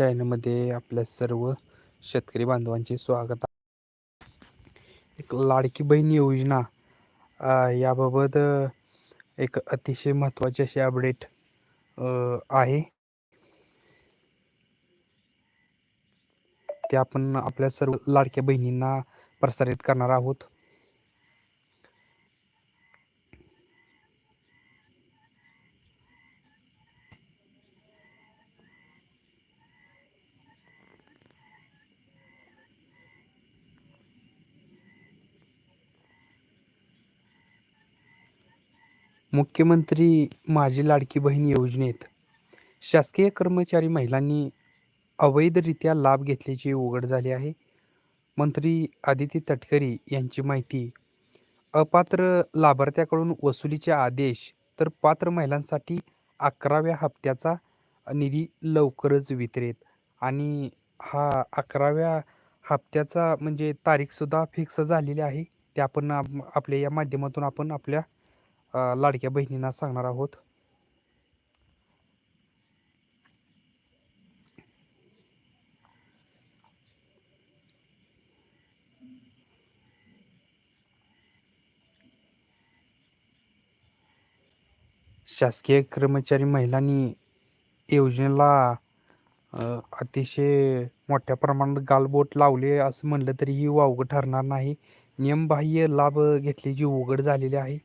चॅनलमध्ये आपल्या सर्व शेतकरी बांधवांचे स्वागत एक लाडकी बहीण योजना याबाबत एक अतिशय महत्त्वाची अशी अपडेट आहे. ते आपण आपल्या सर्व लाडक्या बहिणींना प्रसारित करणार आहोत. मुख्यमंत्री माझी लाडकी बहीण योजनेत शासकीय कर्मचारी महिलांनी अवैधरित्या लाभ घेतल्याचे उघड झाले आहे. मंत्री आदिती तटकरी यांची माहिती अपात्र लाभार्थ्याकडून वसुलीचे आदेश तर पात्र महिलांसाठी अकराव्या हप्त्याचा निधी लवकरच वितरित आणि हा अकराव्या हप्त्याचा म्हणजे तारीखसुद्धा फिक्स झालेली आहे. ते आपण आपल्या या माध्यमातून आपण आपल्या लाडक्या बहिणींना सांगणार आहोत. शासकीय कर्मचारी महिलांनी योजनेला अतिशय मोठ्या प्रमाणात गालबोट लावले असं म्हणलं तरीही वावगं ठरणार नाही. नियमबाह्य लाभ घेतल्याची उघड झालेली आहे.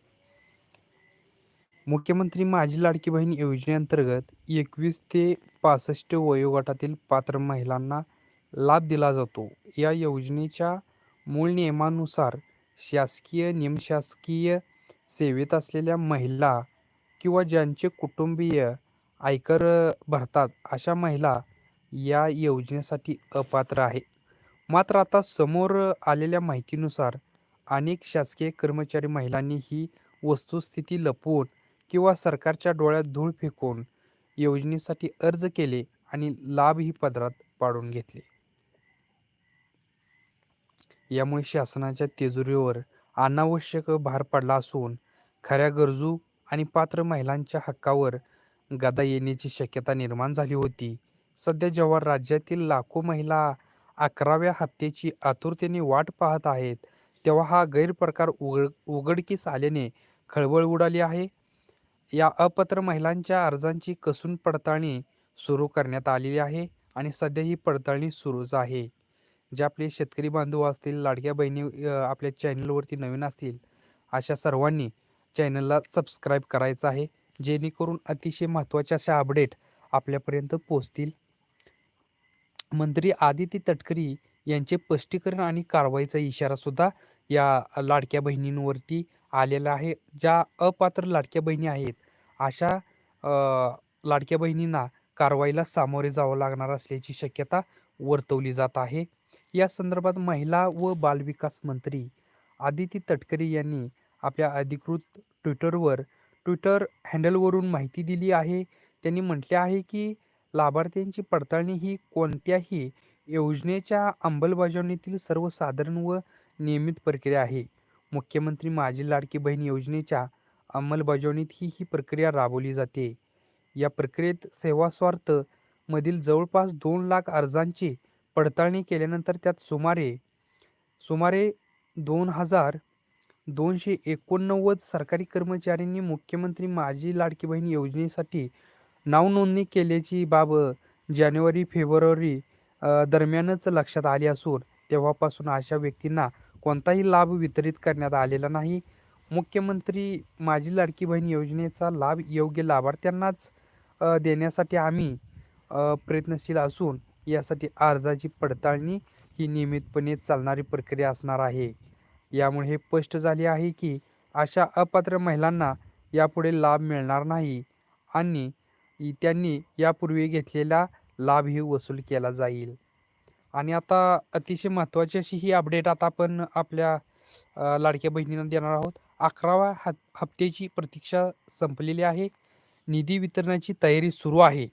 मुख्यमंत्री माझी लाडकी बहीण योजनेअंतर्गत एकवीस ते पासष्ट वयोगटातील पात्र महिलांना लाभ दिला जातो. या योजनेच्या मूळ नियमानुसार शासकीय निमशासकीय सेवेत असलेल्या महिला किंवा ज्यांचे कुटुंबीय आयकर भरतात अशा महिला या योजनेसाठी अपात्र आहे. मात्र आता समोर आलेल्या माहितीनुसार अनेक शासकीय कर्मचारी महिलांनी ही वस्तुस्थिती लपवून किंवा सरकारच्या डोळ्यात धूळ फेकून योजनेसाठी अर्ज केले आणि लाभही पदरात पाडून घेतले. यामुळे शासनाच्या तिजोरीवर अनावश्यक भार पडला असून खऱ्या गरजू आणि पात्र महिलांच्या हक्कावर गदा येण्याची शक्यता निर्माण झाली होती. सध्या जेव्हा राज्यातील लाखो महिला अकराव्या हप्त्याची आतुरतेने वाट पाहत आहेत तेव्हा हा गैरप्रकार उघड उघडकीस आल्याने खळबळ उडाली आहे. या अपात्र महिलांच्या अर्जांची कसून पडताळणी सुरू करण्यात आलेली आहे आणि सध्या ही पडताळणी सुरूच आहे. जे आपले शेतकरी बांधव असतील लाडक्या बहिणी आपल्या चॅनलवरती नवीन असतील अशा सर्वांनी चॅनलला सबस्क्राईब करायचं आहे. जेणेकरून अतिशय महत्त्वाच्या अशा अपडेट आपल्यापर्यंत पोहोचतील. मंत्री आदिती तटकरी यांचे स्पष्टीकरण आणि कारवाईचा इशारासुद्धा या लाडक्या बहिणींवरती आलेला आहे. ज्या अपात्र लाडक्या बहिणी आहेत अशा लाडक्या बहिणींना कारवाईला सामोरे जावं लागणार असल्याची शक्यता वर्तवली जात आहे. या संदर्भात महिला व बालविकास मंत्री आदिती तटकरे यांनी आपल्या अधिकृत ट्विटरवर ट्विटर हँडलवरून माहिती दिली आहे. त्यांनी म्हटले आहे की लाभार्थ्यांची पडताळणी ही कोणत्याही योजनेच्या अंमलबजावणीतील सर्वसाधारण व नियमित प्रक्रिया आहे. मुख्यमंत्री माझी लाडकी बहीण योजनेच्या अंमलबजावणीत ही ही प्रक्रिया राबवली जाते. या प्रक्रियेत सेवास्वार्थ मधील जवळपास दोन लाख अर्जांची पडताळणी केल्यानंतर त्यात सुमारे सुमारे दोन हजार दोनशे एकोणनव्वद सरकारी कर्मचाऱ्यांनी मुख्यमंत्री माझी लाडकी बहीण योजनेसाठी नावनोंदणी केल्याची बाब जानेवारी फेब्रुवारी दरम्यानच लक्षात आली असून तेव्हापासून अशा व्यक्तींना कोणताही लाभ वितरित करण्यात आलेला नाही. मुख्यमंत्री माझी लाडकी बहीण योजनेचा लाभ योग्य लाभार्थ्यांनाच देण्यासाठी आम्ही प्रयत्नशील असून यासाठी अर्जाची पडताळणी ही नियमितपणे चालणारी प्रक्रिया असणार आहे. यामुळे हे स्पष्ट झाले आहे की अशा अपात्र महिलांना यापुढे लाभ मिळणार नाही आणि त्यांनी यापूर्वी घेतलेला लाभही वसूल केला जाईल. आणि आता अतिशय महत्त्वाची अशी ही अपडेट आता आपण आपल्या लाडक्या बहिणींना देणार आहोत. अकराव्या हप हप्त्याची प्रतीक्षा संपलेली आहे. निधी वितरणाची तयारी सुरू आहे.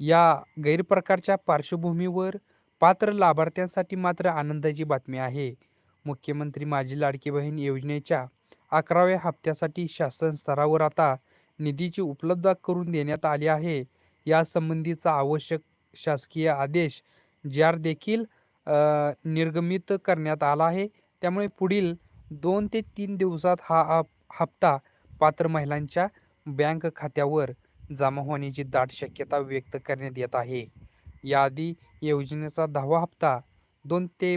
या गैरप्रकारच्या पार्श्वभूमीवर पात्र लाभार्थ्यांसाठी मात्र आनंदाची बातमी आहे. मुख्यमंत्री माझी लाडकी बहीण योजनेच्या अकराव्या हप्त्यासाठी शासन स्तरावर आता निधीची उपलब्धता करून देण्यात आली आहे. यासंबंधीचा आवश्यक शासकीय आदेश जार देखील निर्गमित करण्यात आला आहे. त्यामुळे पुढील दोन ते तीन दिवसात हा हप्ता पात्र महिलांच्या बँक खात्यावर जमा होण्याची दाट शक्यता व्यक्त करण्यात येत आहे. याआधी योजनेचा दहावा हप्ता दोन ते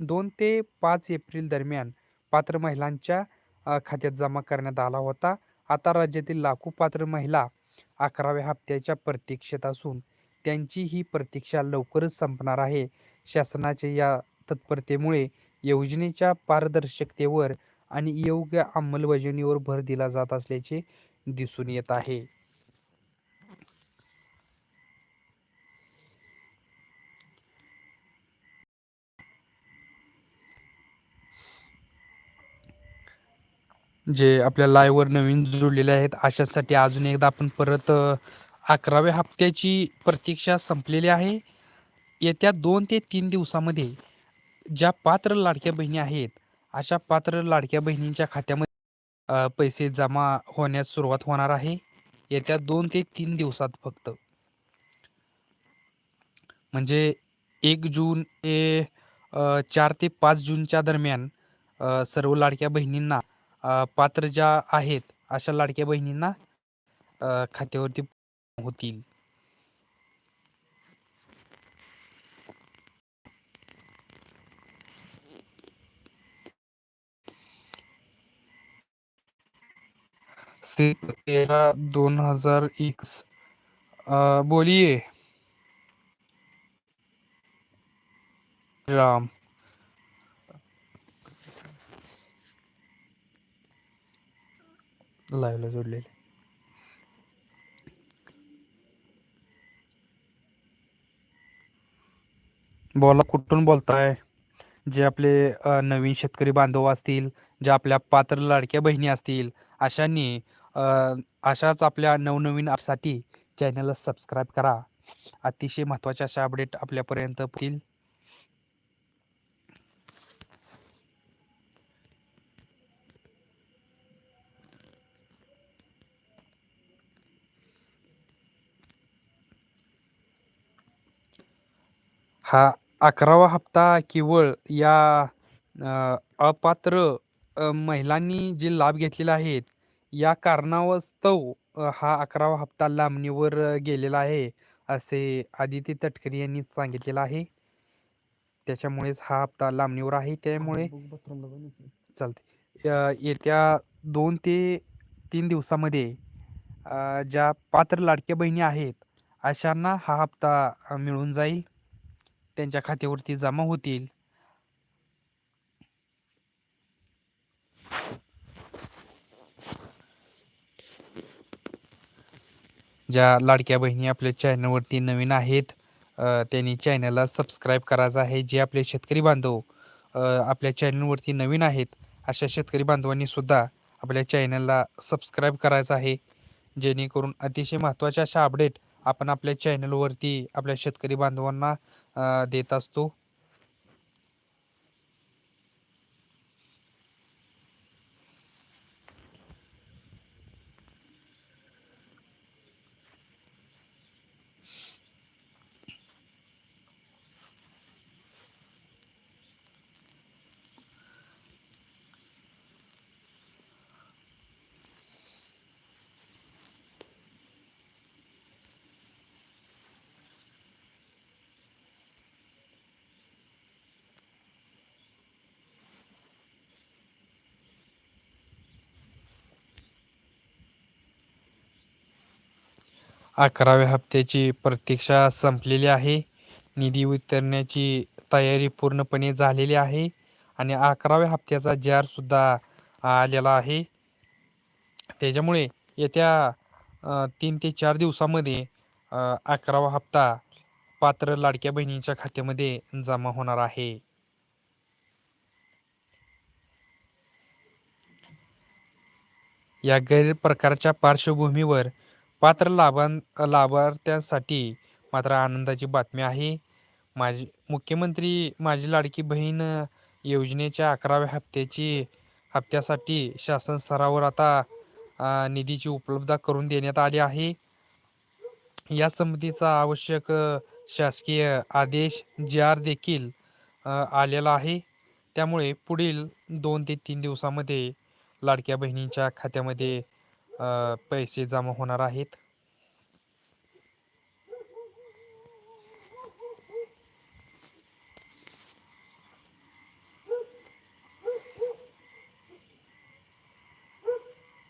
दोन ते पाच एप्रिल दरम्यान पात्र महिलांच्या खात्यात जमा करण्यात आला होता. आता राज्यातील लाखो पात्र महिला अकराव्या हप्त्याच्या प्रतीक्षेत असून त्यांची ही प्रतीक्षा लवकरच संपणार आहे. शासनाच्या या तत्परतेमुळे योजनेच्या पारदर्शकतेवर आणि योग्य अंमलबजावणीवर भर दिला जात असल्याचे दिसून येत आहे. जे आपल्या लाईव्हवर नवीन जुळलेले आहेत अशासाठी अजून एकदा आपण परत अकराव्या हप्त्याची प्रतीक्षा संपलेली आहे. येत्या दोन ते तीन दिवसामध्ये ज्या पात्र लाडक्या बहिणी आहेत अशा पात्र लाडक्या बहिणींच्या खात्यामध्ये पैसे जमा होण्यास सुरुवात होणार आहे. येत्या दोन ते तीन दिवसात फक्त. म्हणजे एक जून ते चार ते पाच जूनच्या दरम्यान सर्व लाडक्या बहिणींना पात्र ज्या आहेत अशा लाडक्या बहिणींना खात्यावरती होतील. से तेरह दोन हज़ार एकस अ, बोलिए। राम। लाईव्हला जोडलेले बोला कुठून बोलताय? जे आपले नवीन शेतकरी बांधव असतील ज्या आपल्या पात्र लाडक्या बहिणी असतील अशांनी अशाच आपल्या नवनवीन साठी चॅनलला सबस्क्राईब करा. अतिशय महत्त्वाच्या अशा अपडेट आपल्यापर्यंत येतील. हा अकरावा हप्ता केवळ या अपात्र अ, महिलांनी जे लाभ घेतलेले आहेत या कारणास्तव अ, हा अकरावा हप्ता लांबणीवर अ, गेलेला आहे असे आदिती तटकरे यांनी सांगितलेलं आहे. त्याच्यामुळेच हा हप्ता लांबणीवर आहे त्यामुळे चालते अ, येत्या दोन ते तीन दिवसामध्ये अ, ज्या पात्र लाडक्या बहिणी आहेत अशांना हा हप्ता अ, मिळून जाईल. त्यांच्या खात्यावरती जमा होतील. ज्या लाडक्या बहिणी आपल्या चॅनलवरती नवीन आहेत त्यांनी चॅनलला सबस्क्राईब करायचं आहे. जे आपले शेतकरी बांधव आपल्या चॅनलवरती नवीन आहेत अशा शेतकरी बांधवांनीसुद्धा आपल्या चॅनलला सबस्क्राईब करायचं आहे. जेणेकरून अतिशय महत्त्वाच्या अशा अपडेट आपण आपल्या चॅनलवरती आपल्या शेतकरी बांधवांना देत असतो. अकराव्या हप्त्याची प्रतीक्षा संपलेली आहे. निधी वितरण्याची तयारी पूर्णपणे झालेली आहे आणि अकराव्या हप्त्याचा जारसुद्धा आलेला आहे. त्याच्यामुळे येत्या तीन ते चार दिवसामध्ये अकरावा हप्ता पात्र लाडक्या बहिणींच्या खात्यामध्ये जमा होणार आहे. या गैरप्रकारच्या पार्श्वभूमीवर पात्र लाभां लाभार्थ्यांसाठी मात्र आनंदाची बातमी आहे. माझी मुख्यमंत्री माझी लाडकी बहीण योजनेच्या अकराव्या हप्त्याची हप्त्यासाठी शासन स्तरावर आता निधीची उपलब्धता करून देण्यात आली आहे. या संबंधीचा आवश्यक शासकीय आदेश जे आर देखील आलेला आहे. त्यामुळे पुढील दोन ते तीन दिवसामध्ये लाडक्या बहिणींच्या खात्यामध्ये पैसे जमा होणार आहेत.